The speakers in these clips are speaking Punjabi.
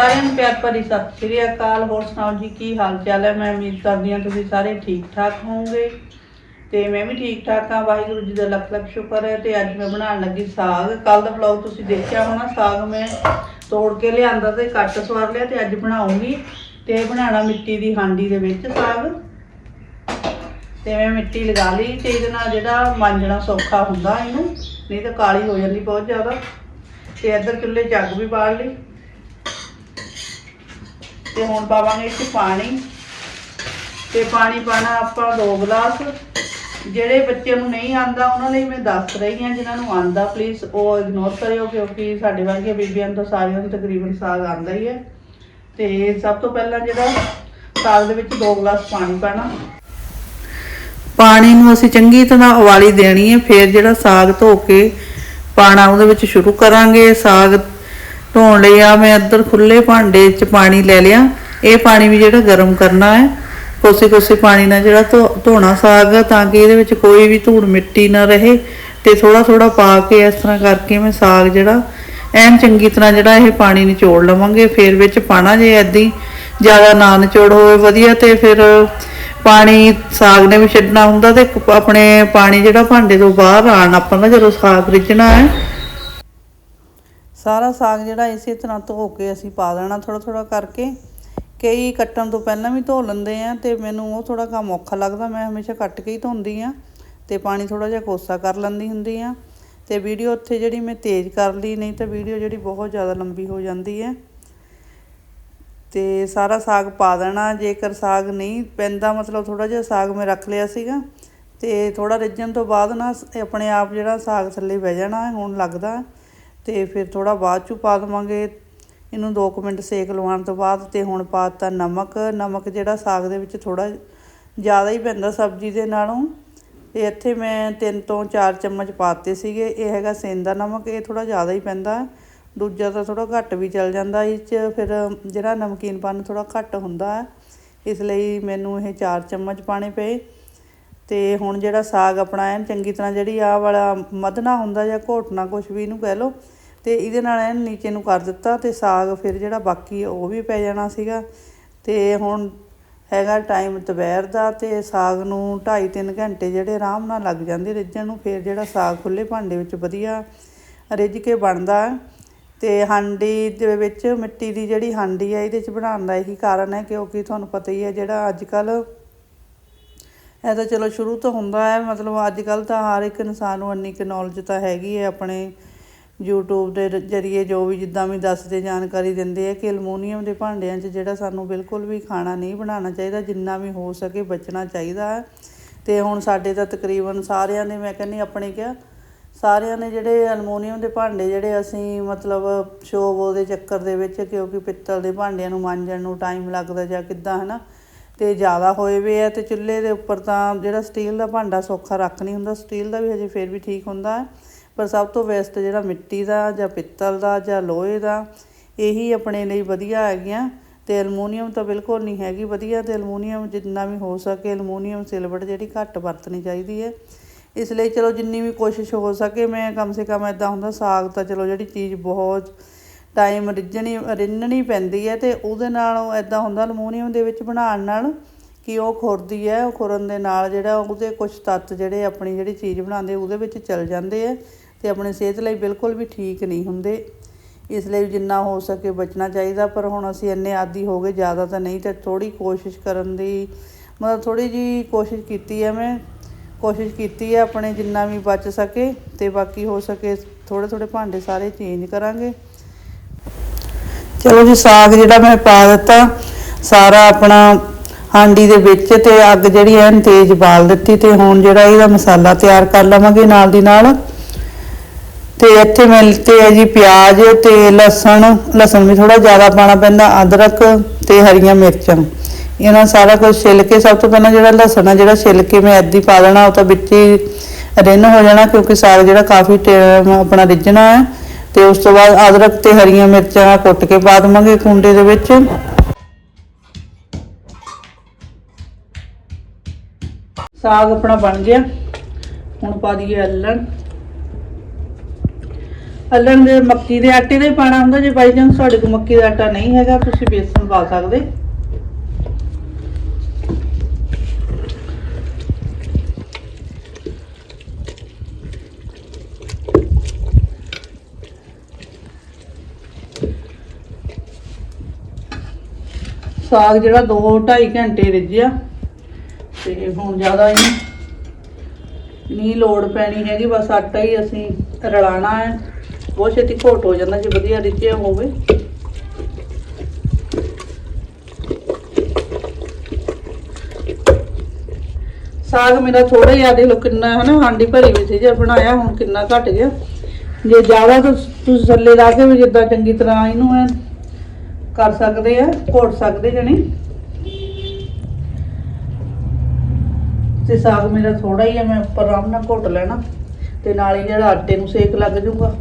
ਸਾਰਿਆਂ ਨੂੰ ਪਿਆਰ ਭਰੀ ਸਤਿ ਸ਼੍ਰੀ ਅਕਾਲ। ਹੋਰ ਸੁਣਾਓ ਜੀ, ਕੀ ਹਾਲ ਚਾਲ ਹੈ? ਮੈਂ ਉਮੀਦ ਕਰਦੀ ਹਾਂ ਤੁਸੀਂ ਸਾਰੇ ਠੀਕ ਠਾਕ ਹੋਵੋਗੇ ਤੇ ਮੈਂ ਵੀ ਠੀਕ ਠਾਕ ਹਾਂ। ਵਾਹਿਗੁਰੂ ਜੀ ਦਾ ਲੱਖ ਲੱਖ ਸ਼ੁਕਰ ਹੈ ਤੇ ਅੱਜ ਮੈਂ ਬਣਾਉਣ ਲੱਗੀ ਸਾਗ। ਕੱਲ ਦਾ ਵਲੌਗ ਤੁਸੀਂ ਦੇਖਿਆ ਹੋਣਾ, ਸਾਗ ਮੈਂ ਤੋੜ ਕੇ ਲਿਆਂਦਾ ਤੇ ਕੱਟ ਸਵਾਰ ਲਿਆ ਤੇ ਅੱਜ ਬਣਾਉਂਗੀ ਤੇ ਬਣਾਉਣਾ ਮਿੱਟੀ ਦੀ ਹਾਂਡੀ ਦੇ ਵਿੱਚ ਸਾਗ। ਤੇ ਮੈਂ ਮਿੱਟੀ ਲਗਾ ਲਈ ਤੇ ਇਹਦੇ ਨਾਲ ਜਿਹੜਾ ਮਾਂਜਣਾ ਸੌਖਾ ਹੁੰਦਾ ਇਹਨੂੰ, ਨਹੀਂ ਤਾਂ ਕਾਲੀ ਹੋ ਜਾਂਦੀ ਬਹੁਤ ਜ਼ਿਆਦਾ। ਤੇ ਇੱਧਰ ਚੁੱਲ੍ਹੇ ਜੱਗ ਵੀ ਬਾਲ ਲਈ। ਤੇ ਹੁਣ ਪਾਵਾਂਗੇ ਇਹ ਪਾਣੀ ਤੇ ਪਾਣੀ ਪਾਣਾ ਆਪਾਂ ਦੋ ਗਲਾਸ। ਜਿਹੜੇ ਬੱਚੇ ਨੂੰ ਨਹੀਂ ਆਂਦਾ ਉਹਨਾਂ ਲਈ ਮੈਂ ਦੱਸ ਰਹੀ ਹਾਂ, ਜਿਨ੍ਹਾਂ ਨੂੰ ਆਂਦਾ ਪਲੀਜ਼ ਉਹ ਇਗਨੋਰ ਕਰਿਓ, ਕਿਉਂਕਿ ਸਾਡੇ ਵਰਗੇ ਬੀਬੀਆਂ ਨੂੰ ਤਾਂ ਸਾਰਿਆਂ ਨੂੰ ਤਕਰੀਬਨ ਸਾਗ ਆਂਦਾ ਹੀ ਹੈ। ਤੇ ਸਭ ਤੋਂ ਪਹਿਲਾਂ ਜਿਹੜਾ ਸਾਗ ਦੇ ਵਿੱਚ ਦੋ ਗਲਾਸ ਪਾਣੀ ਪਾਣਾ। ਪਾਣੀ ਨੂੰ ਅਸੀਂ ਚੰਗੀ ਤਰ੍ਹਾਂ ਉਬਾਲੀ ਦੇਣੀ ਹੈ, ਫਿਰ ਜਿਹੜਾ ਸਾਗ ਧੋ ਕੇ ਪਾਣਾ, ਉਹਦੇ ਵਿੱਚ ਸ਼ੁਰੂ ਕਰਾਂਗੇ। ਸਾਗ ਧੋਣ ਲਈ ਆ, ਮੈਂ ਇੱਧਰ ਖੁੱਲੇ ਭਾਂਡੇ 'ਚ ਪਾਣੀ ਲੈ ਲਿਆ। ਇਹ ਪਾਣੀ ਵੀ ਜਿਹੜਾ ਗਰਮ ਕਰਨਾ ਹੈ, ਕੋਸੇ ਕੋਸੇ ਪਾਣੀ ਨਾਲ ਜਿਹੜਾ ਧੋ- ਧੋਣਾ ਸਾਗ ਤਾਂ ਕਿ ਇਹਦੇ ਵਿੱਚ ਕੋਈ ਵੀ ਧੂੜ ਮਿੱਟੀ ਨਾ ਰਹੇ ਤੇ ਥੋੜਾ ਥੋੜਾ ਪਾ ਕੇ ਇਸ ਤਰ੍ਹਾਂ ਕਰਕੇ ਮੈਂ ਸਾਗ ਜਿਹੜਾ ਐਨ ਚੰਗੀ ਤਰ੍ਹਾਂ ਜਿਹੜਾ ਇਹ ਪਾਣੀ ਨਿਚੋੜ ਲਵਾਂਗੇ, ਫਿਰ ਵਿੱਚ ਪਾਣਾ ਜੇ ਐਦਾਂ ਹੀ ਜ਼ਿਆਦਾ ਨਾ ਨਿਚੋੜ ਹੋਵੇ ਵਧੀਆ ਤੇ ਫਿਰ ਪਾਣੀ ਸਾਗ ਨੇ ਵੀ ਛੱਡਣਾ ਹੁੰਦਾ ਤੇ ਆਪਣੇ ਪਾਣੀ ਜਿਹੜਾ ਭਾਂਡੇ ਤੋਂ ਬਾਹਰ ਆਣ ਆਪਾਂ ਨਾ ਜਦੋਂ ਸਾਗ ਰਿੱਝਣਾ ਹੈ ਸਾਰਾ ਸਾਗ ਜਿਹੜਾ ਇਸੇ ਤਰ੍ਹਾਂ ਧੋ ਕੇ ਅਸੀਂ ਪਾ ਦੇਣਾ ਥੋੜਾ ਥੋੜਾ ਕਰਕੇ। ਕਈ ਕੱਟਣ ਤੋਂ ਪਹਿਲਾਂ ਵੀ ਧੋ ਲੈਂਦੇ ਆ ਤੇ ਮੈਨੂੰ ਉਹ ਥੋੜਾ ਕੰਮ ਔਖਾ ਲੱਗਦਾ, ਮੈਂ ਹਮੇਸ਼ਾ ਕੱਟ ਕੇ ਹੀ ਧੋਂਦੀ ਆ ਤੇ ਪਾਣੀ ਥੋੜਾ ਜਿਹਾ ਕੋਸਾ ਕਰ ਲੈਂਦੀ ਹੁੰਦੀ ਆ। ਤੇ ਵੀਡੀਓ ਉੱਥੇ ਜਿਹੜੀ ਮੈਂ ਤੇਜ਼ ਕਰ ਲਈ, ਨਹੀਂ ਤਾਂ ਵੀਡੀਓ ਜਿਹੜੀ ਬਹੁਤ ਜ਼ਿਆਦਾ ਲੰਬੀ ਹੋ ਜਾਂਦੀ ਹੈ ਤੇ ਸਾਰਾ ਸਾਗ ਪਾ ਦੇਣਾ, ਜੇਕਰ ਸਾਗ ਨਹੀਂ ਪੈਂਦਾ ਮਤਲਬ ਥੋੜਾ ਜਿਹਾ ਸਾਗ ਮੈਂ ਰੱਖ ਲਿਆ ਸੀਗਾ। ਤੇ ਥੋੜਾ ਰਿੱਝਣ ਤੋਂ ਬਾਅਦ ਨਾ ਆਪਣੇ ਆਪ ਜਿਹੜਾ ਸਾਗ ਥੱਲੇ ਬਹਿ ਜਾਣਾ, ਹੁਣ ਲੱਗਦਾ। ਤੇ ਫਿਰ ਥੋੜਾ ਬਾਅਦ 'ਚੋਂ ਪਾ ਦੇਵਾਂਗੇ। ਇਹਨੂੰ 2 ਮਿੰਟ ਸੇਕ ਲਵਾਉਣ ਤੋਂ ਬਾਅਦ ਤੇ ਹੁਣ ਪਾ ਦਿੱਤਾ ਨਮਕ। ਨਮਕ ਜਿਹੜਾ ਸਾਗ ਦੇ ਵਿੱਚ ਥੋੜਾ ਜ਼ਿਆਦਾ ਹੀ ਪੈਂਦਾ ਸਬਜ਼ੀ ਦੇ ਨਾਲੋਂ। ਤੇ ਇੱਥੇ ਮੈਂ 3 ਤੋਂ 4 ਚਮਚ ਪਾਤੇ ਸੀਗੇ। ਇਹ ਹੈਗਾ ਸੇਂਦਾ ਨਮਕ, ਇਹ ਥੋੜਾ ਜ਼ਿਆਦਾ ਹੀ ਪੈਂਦਾ। ਦੂਜਾ ਤਾਂ ਥੋੜਾ ਘੱਟ ਵੀ ਚੱਲ ਜਾਂਦਾ ਇਹ 'ਚ। ਫਿਰ ਜਿਹੜਾ ਨਮਕੀਨਪਨ ਥੋੜਾ ਘੱਟ ਹੁੰਦਾ। ਹੈ ਇਸ ਲਈ ਮੈਨੂੰ ਇਹ 4 ਚਮਚ ਪਾਣੇ ਪਏ। ਤੇ ਹੁਣ ਜਿਹੜਾ ਸਾਗ ਆਪਣਾ ਐਨ ਚੰਗੀ ਤਰ੍ਹਾਂ ਜਿਹੜੀ ਆਹ ਵਾਲਾ ਮਧਨਾ ਹੁੰਦਾ ਜਾਂ ਘੋਟਣਾ ਕੁਛ ਵੀ ਇਹਨੂੰ ਕਹਿ ਲਓ, ਤੇ ਇਹਦੇ ਨਾਲ ਐਨ ਨੀਚੇ ਨੂੰ ਕਰ ਦਿੱਤਾ ਤੇ ਸਾਗ ਫਿਰ ਜਿਹੜਾ ਬਾਕੀ ਉਹ ਵੀ ਪੈ ਜਾਣਾ ਸੀਗਾ। ਤੇ ਹੁਣ ਹੈਗਾ ਟਾਈਮ ਦੁਪਹਿਰ ਦਾ ਤੇ ਸਾਗ ਨੂੰ 2.5 3 ਘੰਟੇ ਜਿਹੜੇ ਆਰਾਮ ਨਾਲ ਲੱਗ ਜਾਂਦੇ, ਰਿੱਝਣ ਨੂੰ ਫਿਰ ਜਿਹੜਾ ਸਾਗ ਖੁੱਲੇ ਭਾਂਡੇ ਵਿੱਚ ਵਧੀਆ ਰਿੱਝ ਕੇ ਬਣਦਾ। ਹੈ ਤੇ ਹਾਂਡੀ ਦੇ ਵਿੱਚ ਮਿੱਟੀ ਦੀ ਜਿਹੜੀ ਹਾਂਡੀ ਆ, ਇਹਦੇ ਚ ਬਣਾਉਣ ਦਾ ਇਹੀ ਕਾਰਨ ਹੈ ਕਿਉਂਕਿ ਤੁਹਾਨੂੰ ਪਤਾ ਹੀ ਹੈ, ਜਿਹੜਾ ਅੱਜ ਕੱਲ੍ਹ ਇਹ ਤਾਂ ਚਲੋ ਸ਼ੁਰੂ ਤੋਂ ਹੁੰਦਾ ਹੈ, ਮਤਲਬ ਅੱਜ ਕੱਲ ਤਾਂ ਹਰ ਇੱਕ ਇਨਸਾਨ ਨੂੰ ਇੰਨੀ ਕੁ ਨੌਲੇਜ ਤਾਂ ਹੈਗੀ ਹੈ ਆਪਣੇ YouTube ਦੇ ਜ਼ਰੀਏ ਜੋ ਵੀ ਜਿੱਦਾਂ ਵੀ ਦੱਸਦੇ, ਜਾਣਕਾਰੀ ਦਿੰਦੇ ਆ ਕਿ ਅਲਮੋਨੀਅਮ ਦੇ ਭਾਂਡਿਆਂ 'ਚ ਜਿਹੜਾ ਸਾਨੂੰ ਬਿਲਕੁਲ ਵੀ ਖਾਣਾ ਨਹੀਂ ਬਣਾਉਣਾ ਚਾਹੀਦਾ, ਜਿੰਨਾ ਵੀ ਹੋ ਸਕੇ ਬਚਣਾ ਚਾਹੀਦਾ ਹੈ। ਤੇ ਹੁਣ ਸਾਡੇ ਤਾਂ ਤਕਰੀਬਨ ਸਾਰਿਆਂ ਨੇ, ਮੈਂ ਕਹਿੰਦੀ ਆਪਣੇ ਕਿਹਾ ਸਾਰਿਆਂ ਨੇ ਜਿਹੜੇ ਅਲਮੋਨੀਅਮ ਦੇ ਭਾਂਡੇ ਜਿਹੜੇ ਅਸੀਂ ਮਤਲਬ ਸ਼ੋਅ ਉਹਦੇ ਚੱਕਰ ਦੇ ਵਿੱਚ, ਕਿਉਂਕਿ ਪਿੱਤਲ ਦੇ ਭਾਂਡਿਆਂ ਨੂੰ ਮਾਂਜਣ ਨੂੰ ਟਾਈਮ ਲੱਗਦਾ ਜਾਂ ਕਿੱਦਾਂ, ਹਨਾ ਤੇ ਜ਼ਿਆਦਾ ਹੋਏ ਵੇ ਆ ਤੇ ਚੁੱਲ੍ਹੇ ਦੇ ਉੱਪਰ ਤਾਂ ਜਿਹੜਾ ਸਟੀਲ ਦਾ ਭਾਂਡਾ ਸੌਖਾ ਰੱਖ ਨਹੀਂ ਹੁੰਦਾ, ਸਟੀਲ ਦਾ ਵੀ ਹਜੇ ਫਿਰ ਵੀ ਠੀਕ ਹੁੰਦਾ ਪਰ ਸਭ ਤੋਂ ਬੈਸਟ ਜਿਹੜਾ ਮਿੱਟੀ ਦਾ ਜਾਂ ਪਿੱਤਲ ਦਾ ਜਾਂ ਲੋਹੇ ਦਾ, ਇਹੀ ਆਪਣੇ ਲਈ ਵਧੀਆ ਹੈਗੀਆਂ। ਤੇ ਅਲਮੋਨੀਅਮ ਤਾਂ ਬਿਲਕੁਲ ਨਹੀਂ ਹੈਗੀ ਵਧੀਆ, ਤੇ ਅਲਮੋਨੀਅਮ ਜਿੰਨਾ ਵੀ ਹੋ ਸਕੇ ਅਲਮੋਨੀਅਮ ਸਿਲਵਰ ਜਿਹੜੀ ਘੱਟ ਵਰਤਣੀ ਚਾਹੀਦੀ ਹੈ। ਇਸ ਲਈ ਚਲੋ ਜਿੰਨੀ ਵੀ ਕੋਸ਼ਿਸ਼ ਹੋ ਸਕੇ, ਮੈਂ ਕਮ ਸੇ ਕਮ ਇਦਾਂ ਹੁੰਦਾ, ਸਾਗ ਤਾਂ ਚਲੋ ਜਿਹੜੀ ਚੀਜ਼ ਬਹੁਤ ਟਾਈਮ ਰਿੱਝਣੀ, ਰਿੰਨਣੀ ਪੈਂਦੀ ਹੈ ਤੇ ਉਹਦੇ ਨਾਲ ਇਦਾਂ ਹੁੰਦਾ ਅਲਮੋਨੀਅਮ ਦੇ ਵਿੱਚ ਬਣਾਉਣ ਨਾਲ ਕਿ ਉਹ ਖੁਰਦੀ ਹੈ, ਉਹ ਖੁਰਨ ਦੇ ਨਾਲ ਜਿਹੜਾ ਉਹਦੇ ਕੁਝ ਤੱਤ ਜਿਹੜੇ ਆਪਣੀ ਜਿਹੜੀ ਚੀਜ਼ ਬਣਾਉਂਦੇ ਉਹਦੇ ਵਿੱਚ ਚਲ ਜਾਂਦੇ ਆ ਤੇ ਆਪਣੀ ਸਿਹਤ ਲਈ ਬਿਲਕੁਲ ਵੀ ਠੀਕ ਨਹੀਂ ਹੁੰਦੇ। ਇਸ ਲਈ ਜਿੰਨਾ ਹੋ ਸਕੇ ਬਚਣਾ ਚਾਹੀਦਾ, ਪਰ ਹੁਣ ਅਸੀਂ ਇੰਨੇ ਆਦੀ ਹੋ ਗਏ, ਜ਼ਿਆਦਾ ਤਾਂ ਨਹੀਂ ਤੇ ਥੋੜੀ ਕੋਸ਼ਿਸ਼ ਕਰਨ ਦੀ ਮਤਲਬ ਥੋੜੀ ਜੀ ਕੋਸ਼ਿਸ਼ ਕੀਤੀ ਹੈ ਮੈਂ, ਕੋਸ਼ਿਸ਼ ਕੀਤੀ ਹੈ ਆਪਣੇ ਜਿੰਨਾ ਵੀ ਬਚ ਸਕੇ ਤੇ ਬਾਕੀ ਹੋ ਸਕੇ ਥੋੜੇ ਥੋੜੇ ਭਾਂਡੇ ਸਾਰੇ ਚੇਂਜ ਕਰਾਂਗੇ। ਚਲੋ ਜੀ, ਸਾਗ ਜਿਹੜਾ ਮੈਂ ਪਾ ਦਿੱਤਾ, ਸਾਰਾ ਆਪਣਾ ਹਾਂਡੀ ਦੇ ਵਿੱਚ ਤੇ ਅੱਗ ਜਿਹੜੀ ਐਨ ਤੇਜ਼ ਬਾਲ ਦਿੱਤੀ ਤੇ ਹੁਣ ਜਿਹੜਾ ਇਹਦਾ ਮਸਾਲਾ ਤਿਆਰ ਕਰ ਲਵਾਂਗੇ ਨਾਲ ਦੀ ਨਾਲ। ਤੇ ਇੱਥੇ ਮੈਂ ਲਿੱਤੇ ਹੈ ਜੀ ਪਿਆਜ਼ ਤੇ ਲਸਣ ਲਸਣ ਵੀ ਥੋੜਾ ਜ਼ਿਆਦਾ ਪਾਣਾ ਪੈਂਦਾ, ਅਦਰਕ ਤੇ ਹਰੀਆਂ ਮਿਰਚਾਂ। ਇਹਨਾਂ ਸਾਰਾ ਕੁਝ ਛਿੱਲ ਕੇ, ਸਭ ਤੋਂ ਪਹਿਲਾਂ ਜਿਹੜਾ ਲਸਣ ਆ, ਜਿਹੜਾ ਛਿੱਲ ਕੇ ਮੈਂ ਐਦੀ ਪਾ ਦੇਣਾ, ਉਹ ਤਾਂ ਵਿੱਚ ਹੀ ਰਿੰਨ ਹੋ ਜਾਣਾ ਕਿਉਂਕਿ ਸਾਗ ਜਿਹੜਾ ਕਾਫੀ ਟਾਈਮ ਆਪਣਾ ਰਿੱਝਣਾ ਹੈ। ਤੇ ਉਸ ਤੋਂ ਬਾਅਦ ਅਦਰਕ ਤੇ ਹਰੀਆਂ ਮਿਰਚਾਂ ਕੁੱਟ ਕੇ ਪਾ ਦੇਵਾਂਗੇ ਕੁੰਡੇ ਦੇ ਵਿੱਚ। ਸਾਗ ਆਪਣਾ ਬਣ ਗਿਆ। ਹੁਣ ਪਾ ਦਈਏ ਅੱਲਣ। ਅੱਲਣ ਦੇ ਮੱਕੀ ਦੇ ਆਟੇ ਦਾ ਹੀ ਪਾਣਾ ਹੁੰਦਾ, ਜੇ ਬਾਈ ਚਾਂਸ ਤੁਹਾਡੇ ਕੋਲ ਮੱਕੀ ਦਾ ਆਟਾ ਨਹੀਂ ਹੈਗਾ, ਤੁਸੀਂ ਬੇਸਨ ਪਾ ਸਕਦੇ। ਸਾਗ ਜਿਹੜਾ 2 2.5 ਘੰਟੇ ਰਿੱਝਿਆ ਤੇ ਹੁਣ ਜ਼ਿਆਦਾ ਇਹਨੂੰ ਨਹੀਂ ਲੋੜ ਪੈਣੀ ਹੈਗੀ, ਬਸ ਆਟਾ ਹੀ ਅਸੀਂ ਰਲਾਣਾ ਹੈ। ਬਹੁਤ ਛੇਤੀ ਘੋਟ ਹੋ ਜਾਂਦਾ ਜੇ ਵਧੀਆ ਰਿੱਝਿਆ ਹੋਵੇ। ਸਾਗ ਮੇਰਾ ਥੋੜਾ ਜਿਹਾ ਦੇ ਲੋ ਕਿੰਨਾ ਹਨਾ, ਹਾਂਡੀ ਭਰੀ ਵੀ ਸੀ ਜੇ ਬਣਾਇਆ, ਹੁਣ ਕਿੰਨਾ ਘਟ ਗਿਆ। ਜੇ ਜ਼ਿਆਦਾ ਤੁਸੀਂ ਥੱਲੇ ਲਾ ਕੇ ਵੀ ਜਿੱਦਾਂ ਚੰਗੀ ਤਰ੍ਹਾਂ ਇਹਨੂੰ ਐ ਕਰ ਸਕਦੇ ਆ, ਘੋਟ ਸਕਦੇ ਜਣੀ ਤੇ ਸਾਗ ਮੇਰਾ ਥੋੜਾ ਹੀ ਹੈ ਮੈਂ ਉੱਪਰ ਆਰਾਮ ਨਾਲ ਘੋਟ ਲੈਣਾ, ਤੇ ਨਾਲ ਹੀ ਜਿਹੜਾ ਆਟੇ ਨੂੰ ਸੇਕ ਲੱਗ ਜਾਊਗਾ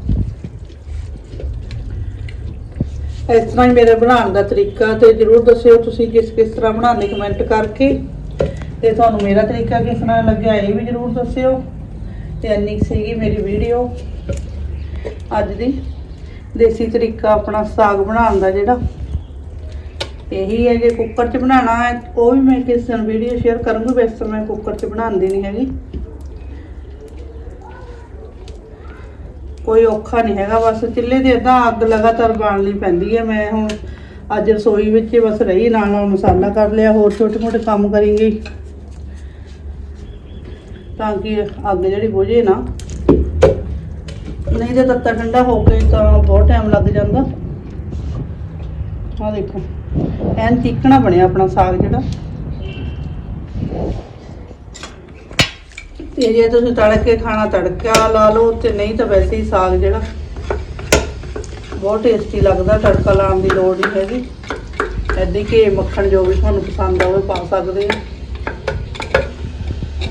ਇਸ ਤਰ੍ਹਾਂ ਹੀ ਮੇਰੇ ਬਣਾਉਣ ਦਾ ਤਰੀਕਾ, ਤੇ ਜਰੂਰ ਦੱਸਿਓ ਤੁਸੀਂ ਕਿਸ ਕਿਸ ਤਰ੍ਹਾਂ ਬਣਾਉਂਦੇ ਕਮੈਂਟ ਕਰਕੇ। ਤੇ ਤੁਹਾਨੂੰ ਮੇਰਾ ਤਰੀਕਾ ਕਿਸ ਤਰ੍ਹਾਂ ਲੱਗਿਆ, ਇਹ ਵੀ ਜਰੂਰ ਦੱਸਿਓ। ਤੇ ਇੰਨੀ ਕੁ ਸੀਗੀ ਮੇਰੀ ਵੀਡੀਓ ਅੱਜ ਦੀ ਦੇਸੀ ਤਰੀਕਾ ਆਪਣਾ ਸਾਗ ਬਣਾਉਣ ਦਾ ਜਿਹੜਾ। ਇਹੀ ਹੈ ਜੇ ਕੁੱਕਰ 'ਚ ਬਣਾਉਣਾ ਹੈ, ਉਹ ਵੀ ਮੈਂ ਕਿਸੇ ਦਿਨ ਵੀਡੀਓ ਸ਼ੇਅਰ ਕਰੂੰਗੀ ਵੈਸੇ ਤਾਂ ਮੈਂ ਕੁੱਕਰ 'ਚ ਬਣਾਉਂਦੀ ਨਹੀਂ ਹੈਗੀ। ਕੋਈ ਔਖਾ ਨਹੀਂ ਹੈਗਾ, ਬਸ ਚਿੱਲੇ ਦੇ ਇਦਾਂ ਅੱਗ ਲਗਾਤਾਰ ਬਾਲਣੀ ਪੈਂਦੀ ਹੈ। ਮੈਂ ਹੁਣ ਅੱਜ ਰਸੋਈ ਵਿੱਚ ਬਸ ਰਹੀ, ਨਾਲ ਨਾਲ ਮਸਾਲਾ ਕਰ ਲਿਆ, ਹੋਰ ਛੋਟੇ ਮੋਟੇ ਕੰਮ ਕਰੀ ਤਾਂ ਕਿ ਅੱਗ ਜਿਹੜੀ ਬੁਝੇ ਨਾ। ਨਹੀਂ ਤੇ ਤੱਤਾ ਠੰਡਾ ਹੋ ਕੇ ਤਾਂ ਬਹੁਤ ਟਾਈਮ ਲੱਗ ਜਾਂਦਾ। ਆਹ ਦੇਖੋ। ਐਨ ਚਿਕਣਾ ਬਣਿਆ ਆਪਣਾ ਸਾਗ ਜਿਹੜਾ। ਤੇ ਜੇ ਤੁਸੀਂ ਤੜਕ ਕੇ ਖਾਣਾ ਤੜਕਾ ਲਾ ਲਓ, ਤੇ ਨਹੀਂ ਤਾਂ ਵੈਸੇ ਹੀ ਸਾਗ ਜਿਹੜਾ ਬਹੁਤ ਟੇਸਟੀ ਲੱਗਦਾ, ਤੜਕਾ ਲਾਉਣ ਦੀ ਲੋੜ ਨਹੀਂ ਹੈਗੀ। ਐਦੀ ਘੀ ਮੱਖਣ ਜੋ ਵੀ ਤੁਹਾਨੂੰ ਪਸੰਦ ਆਵੇ ਪਾ ਸਕਦੇ ਆ।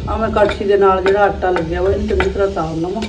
ਆ ਮੈਂ ਕੜਛੀ ਦੇ ਨਾਲ ਜਿਹੜਾ ਆਟਾ ਲੱਗਿਆ ਵਾ ਇਹਨੂੰ ਚੰਗੀ ਤਰ੍ਹਾਂ ਤਾਲ ਲਵਾਂ।